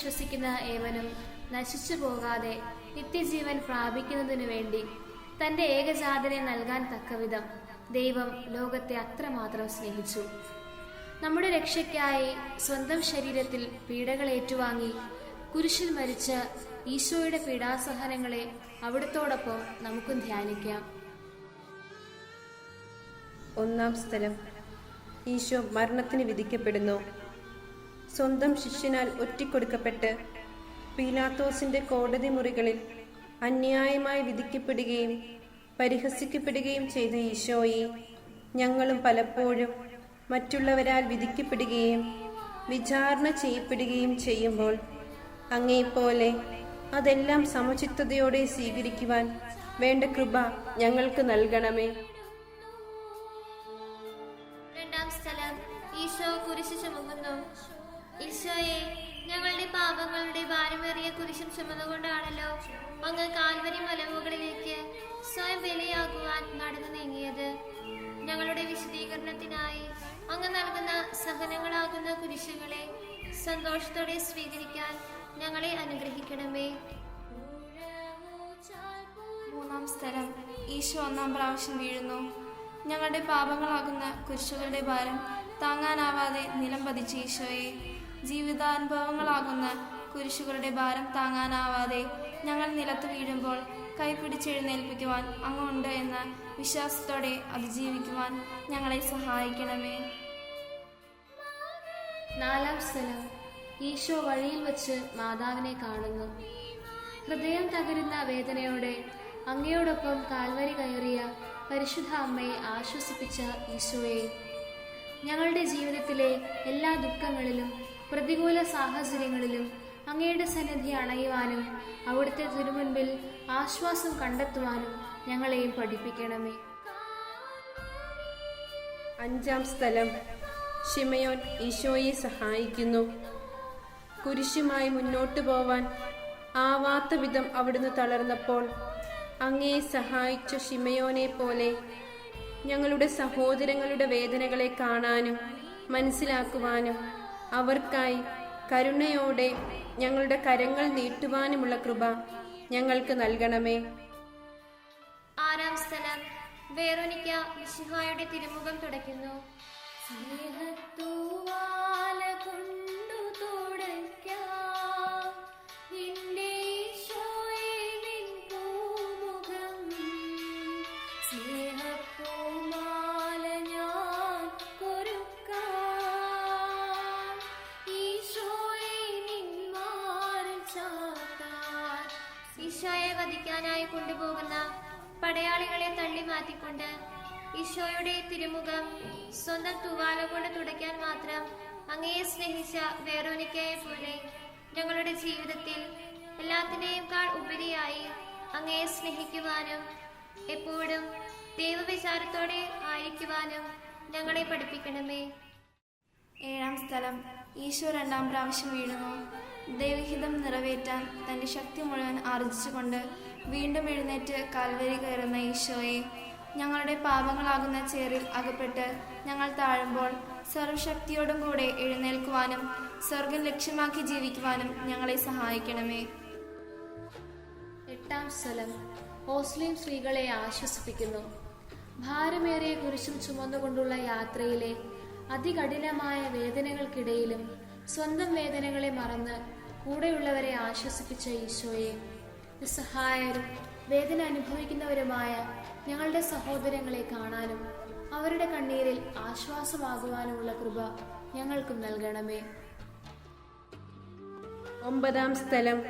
വിശ്വസിക്കുന്ന ഏവനും നശിച്ചു പോകാതെ നിത്യജീവൻ പ്രാപിക്കുന്നതിനു വേണ്ടി തന്റെ ഏകജാതനെ നൽകാൻ തക്കവിധം ദൈവം ലോകത്തെ അത്രമാത്രം സ്നേഹിച്ചു. നമ്മുടെ രക്ഷയ്ക്കായി സ്വന്തം ശരീരത്തിൽ പീഡകൾ ഏറ്റുവാങ്ങി കുരിശിൽ മരിച്ച ഈശോയുടെ പീഡാസഹനങ്ങളെ അവിടത്തോടൊപ്പം നമുക്കും ധ്യാനിക്കാം. ഒന്നാം സ്ഥലം. ഈശോ മരണത്തിന് വിധിക്കപ്പെടുന്നു. സ്വന്തം ശിഷ്യനാൽ ഒറ്റിക്കൊടുക്കപ്പെട്ട് പീലാത്തോസിന്റെ കോടതി മുറികളിൽ അന്യായമായി വിധിക്കപ്പെടുകയും പരിഹസിക്കപ്പെടുകയും ചെയ്ത ഈശോയെ ഞങ്ങളും പലപ്പോഴും മറ്റുള്ളവരാൽ വിധിക്കപ്പെടുകയും വിചാരണ ചെയ്യപ്പെടുകയും ചെയ്യുമ്പോൾ അങ്ങേപ്പോലെ അതെല്ലാം സമചിത്തതയോടെ സ്വീകരിക്കുവാൻ വേണ്ട കൃപ ഞങ്ങൾക്ക് നൽകണമേ. ചുമന്നുകൊണ്ടാണല്ലോ അങ്ങ് കാൽവരി മലമുകളിലേക്ക് സ്വയം ബലിയാകുവാൻ നടന്നു നീങ്ങിയത്. ഞങ്ങളുടെ വിശദീകരണത്തിനായി അങ്ങ് നൽകുന്ന സഹനങ്ങളാകുന്ന കുരിശുകളെ സന്തോഷത്തോടെ സ്വീകരിക്കാൻ ഞങ്ങളെ അനുഗ്രഹിക്കണമേ. മൂന്നാം സ്ഥലം ഈശോ ഒന്നാം പ്രാവശ്യം വീഴുന്നു. ഞങ്ങളുടെ പാപങ്ങളാകുന്ന കുരിശുകളുടെ ഭാരം താങ്ങാനാവാതെ നിലം പതിച്ച ഈശോയെ. ജീവിതാനുഭവങ്ങളാകുന്ന കുരിശുകളുടെ ഭാരം താങ്ങാനാവാതെ ഞങ്ങൾ നിലത്ത് വീഴുമ്പോൾ കൈപിടിച്ചെഴുന്നേൽപ്പിക്കുവാൻ അങ്ങുണ്ട് എന്ന വിശ്വാസത്തോടെ അതിജീവിക്കുവാൻ ഞങ്ങളെ സഹായിക്കണമേ. നാലാം സ്ഥലം. ഈശോ വഴിയിൽ വച്ച് മാതാവിനെ കാണുന്നു. ഹൃദയം തകരുന്ന വേദനയോടെ അങ്ങയോടൊപ്പം കാൽവരി കയറിയ പരിശുദ്ധ അമ്മയെ ആശ്വസിപ്പിച്ച ഈശോയെ ഞങ്ങളുടെ ജീവിതത്തിലെ എല്ലാ ദുഃഖങ്ങളിലും പ്രതികൂല സാഹചര്യങ്ങളിലും അങ്ങയുടെ സന്നിധി അണയുവാനും അവിടുത്തെ തിരുമുൻപിൽ ആശ്വാസം കണ്ടെത്തുവാനും ഞങ്ങളെയും പഠിപ്പിക്കണമേ. അഞ്ചാം സ്ഥലം. ഷിമയോൻ ഈശോയെ സഹായിക്കുന്നു. കുരിശുമായി മുന്നോട്ടു പോവാൻ ആവാത്ത വിധം അവിടുന്ന് തളർന്നപ്പോൾ അങ്ങയെ സഹായിച്ച ഷിമയോനെ പോലെ ഞങ്ങളുടെ സഹോദരങ്ങളുടെ വേദനകളെ കാണാനും മനസ്സിലാക്കുവാനും അവർക്കായി കരുണയോടെ ഞങ്ങളുടെ കരങ്ങൾ നീട്ടുവാനുമുള്ള കൃപ ഞങ്ങൾക്ക് നൽകണമേ. ആറാം സ്ഥലം. വേറൊനിക്ക മിശിഹായുടെ തിരുമുഖം തുടയ്ക്കുന്നു. സ്നേഹത്തൂവാല വധിക്കാനായി കൊണ്ടുപോകുന്ന പടയാളികളെ തള്ളി മാറ്റിക്കൊണ്ട് ഈശോയുടെ തിരുമുഖം സ്വന്തം തുവാല കൊണ്ട് തുടയ്ക്കാൻ മാത്രം അങ്ങയെ സ്നേഹിച്ച വേറോനിക്കയെ പോലെ ഞങ്ങളുടെ ജീവിതത്തിൽ എല്ലാത്തിനെയുംക്കാൾ ഉപരിയായി അങ്ങയെ സ്നേഹിക്കുവാനും എപ്പോഴും ദൈവവിചാരത്തോടെ ആയിരിക്കുവാനും ഞങ്ങളെ പഠിപ്പിക്കണമേ. ഏഴാം സ്ഥലം. ഈശോ രണ്ടാം പ്രാവശ്യം വീഴുന്നു. ദൈവഹിതം നിറവേറ്റാൻ തന്റെ ശക്തി മുഴുവൻ ആർജിച്ചുകൊണ്ട് വീണ്ടും എഴുന്നേറ്റ് കാൽവരി കയറുന്ന ഈശോയെ ഞങ്ങളുടെ പാപങ്ങളാകുന്ന ചേറിൽ അകപ്പെട്ട് ഞങ്ങൾ താഴുമ്പോൾ സർവശക്തിയോടും കൂടെ എഴുന്നേൽക്കുവാനും സ്വർഗം ലക്ഷ്യമാക്കി ജീവിക്കുവാനും ഞങ്ങളെ സഹായിക്കണമേ. എട്ടാം സ്ഥലം. ഓസ്ലിം സ്ത്രീകളെ ആശ്വസിപ്പിക്കുന്നു. ഭാരമേറിയ കുരിശും ചുമന്നുകൊണ്ടുള്ള യാത്രയിലെ അതികഠിനമായ വേദനകൾക്കിടയിലും സ്വന്തം വേദനകളെ മറന്ന് കൂടെയുള്ളവരെ ആശ്വസിപ്പിച്ച ഈശോയെ നിസ്സഹായരും വേദന അനുഭവിക്കുന്നവരുമായ ഞങ്ങളുടെ സഹോദരങ്ങളെ കാണാനും അവരുടെ കണ്ണീരിൽ ആശ്വാസമാകുവാനുമുള്ള കൃപ ഞങ്ങൾക്കും നൽകണമേ. ഒമ്പതാം സ്ഥലം.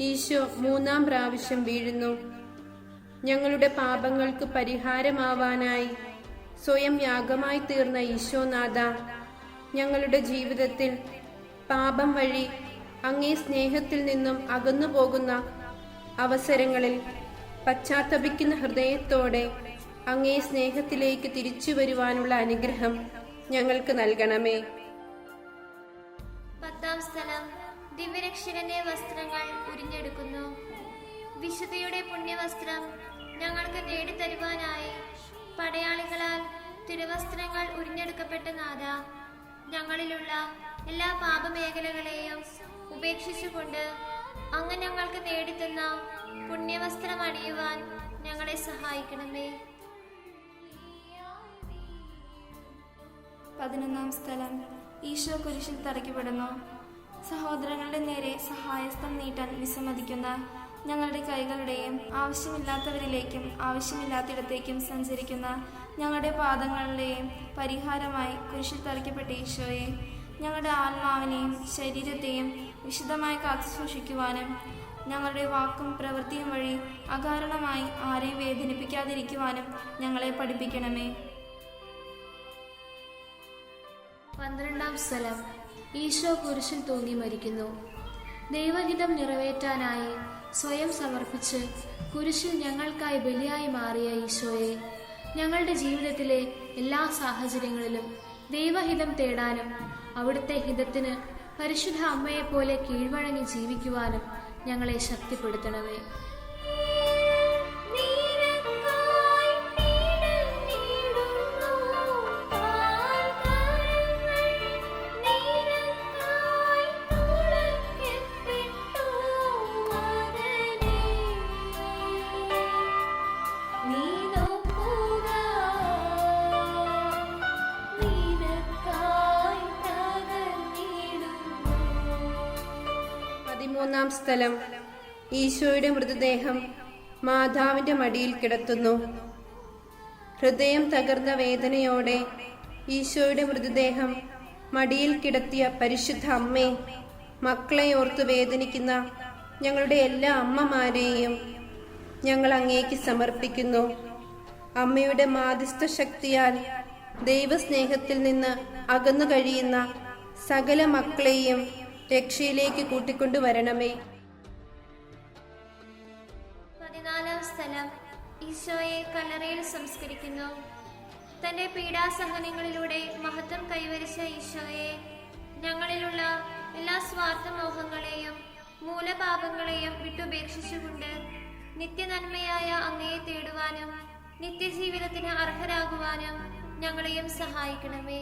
ഈശോ മൂന്നാം പ്രാവശ്യം വീഴുന്നു. ഞങ്ങളുടെ പാപങ്ങൾക്ക് പരിഹാരമാവാനായി സ്വയം യാഗമായി തീർന്ന ഈശോനാഥ ഞങ്ങളുടെ ജീവിതത്തിൽ പാപം വഴി അങ്ങേ സ്നേഹത്തിൽ നിന്നും അകന്നു പോകുന്ന അവസരങ്ങളിൽ പശ്ചാത്തപിക്കുന്ന ഹൃദയത്തോടെ അങ്ങേ സ്നേഹത്തിലേക്ക് തിരിച്ചു വരുവാനുള്ള അനുഗ്രഹം ഞങ്ങൾക്ക് നൽകണമേ. പത്താം സ്ഥലം ദിവ്യരക്ഷകന്റെ വസ്ത്രങ്ങൾ ഉരിഞ്ഞെടുക്കുന്നു. വിശുദ്ധിയുടെ പുണ്യവസ്ത്രം ഞങ്ങൾക്ക് നേടിത്തരുവാനായി പടയാളികളാൽ തിരുവസ്ത്രങ്ങൾ ഉരിഞ്ഞെടുക്കപ്പെട്ട നാഥ ഞങ്ങളിലുള്ള എല്ലാ പാപമേഖലകളെയും ഉപേക്ഷിച്ചുകൊണ്ട് അങ്ങ് ഞങ്ങൾക്ക് നേടിത്തുന്ന പുണ്യവസ്ത്രം അണിയുവാൻ ഞങ്ങളെ സഹായിക്കണമേ. പതിനൊന്നാം സ്ഥലം. ഈശോ കുരിശിൽ തറയ്ക്കപ്പെടുന്നു. സഹോദരങ്ങളുടെ നേരെ സഹായസ്ഥം നീട്ടാൻ വിസമ്മതിക്കുന്ന ഞങ്ങളുടെ കൈകളുടെയും ആവശ്യമില്ലാത്തവരിലേക്കും ആവശ്യമില്ലാത്തിടത്തേക്കും സഞ്ചരിക്കുന്ന ഞങ്ങളുടെ പാദങ്ങളുടെയും പരിഹാരമായി കുരിശിൽ തറയ്ക്കപ്പെട്ട ഈശോയെ ഞങ്ങളുടെ ആത്മാവിനെയും ശരീരത്തെയും വിശുദ്ധമായി കാത്തുസൂക്ഷിക്കുവാനും ഞങ്ങളുടെ വാക്കും പ്രവൃത്തിയും വഴി അകാരണമായി ആരെയും വേദനിപ്പിക്കാതിരിക്കുവാനും ഞങ്ങളെ പഠിപ്പിക്കണമേ. പന്ത്രണ്ടാം സ്ഥലം. ഈശോ കുരിശിൽ തൂങ്ങി മരിക്കുന്നു. ദൈവഹിതം നിറവേറ്റാനായി സ്വയം സമർപ്പിച്ച് കുരിശിൽ ഞങ്ങൾക്കായി ബലിയായി മാറിയ ഈശോയെ ഞങ്ങളുടെ ജീവിതത്തിലെ എല്ലാ സാഹചര്യങ്ങളിലും ദൈവഹിതം തേടാനും അവിടുത്തെ ഹിതത്തിന് പരിശുദ്ധ അമ്മയെപ്പോലെ കീഴ്വഴങ്ങി ജീവിക്കുവാനും ഞങ്ങളെ ശക്തിപ്പെടുത്തണമേ. പതിമൂന്നാം സ്ഥലം. ഈശോയുടെ മൃതദേഹം മാതാവിന്റെ മടിയിൽ കിടത്തുന്നു. ഹൃദയം തകർന്ന വേദനയോടെ ഈശോയുടെ മൃതദേഹം മടിയിൽ കിടത്തിയ പരിശുദ്ധ അമ്മേ മക്കളെ ഓർത്ത് വേദനിക്കുന്ന ഞങ്ങളുടെ എല്ലാ അമ്മമാരെയും ഞങ്ങൾ അങ്ങേക്ക് സമർപ്പിക്കുന്നു. അമ്മയുടെ മാധ്യസ്ഥ ശക്തിയാൽ ദൈവസ്നേഹത്തിൽ നിന്ന് അകന്നു കഴിയുന്ന സകല മക്കളെയും രക്ഷയിലേക്ക് കൂട്ടിക്കൊണ്ടുവരണമേ. പതിനാലാം സ്ഥലം ഈശോയെ കല്ലറയിൽ സംസ്കരിക്കുന്നു. തന്റെ പീഡാസഹനങ്ങളിലൂടെ മഹത്വം കൈവരിച്ച ഈശോയെ ഞങ്ങളിലുള്ള എല്ലാ സ്വാർത്ഥമോഹങ്ങളെയും മൂലപാപങ്ങളെയും വിട്ടുപേക്ഷിച്ചുകൊണ്ട് നിത്യനന്മയായ അങ്ങയെ തേടുവാനും നിത്യജീവിതത്തിന് അർഹരാകുവാനും ഞങ്ങളെയും സഹായിക്കണമേ.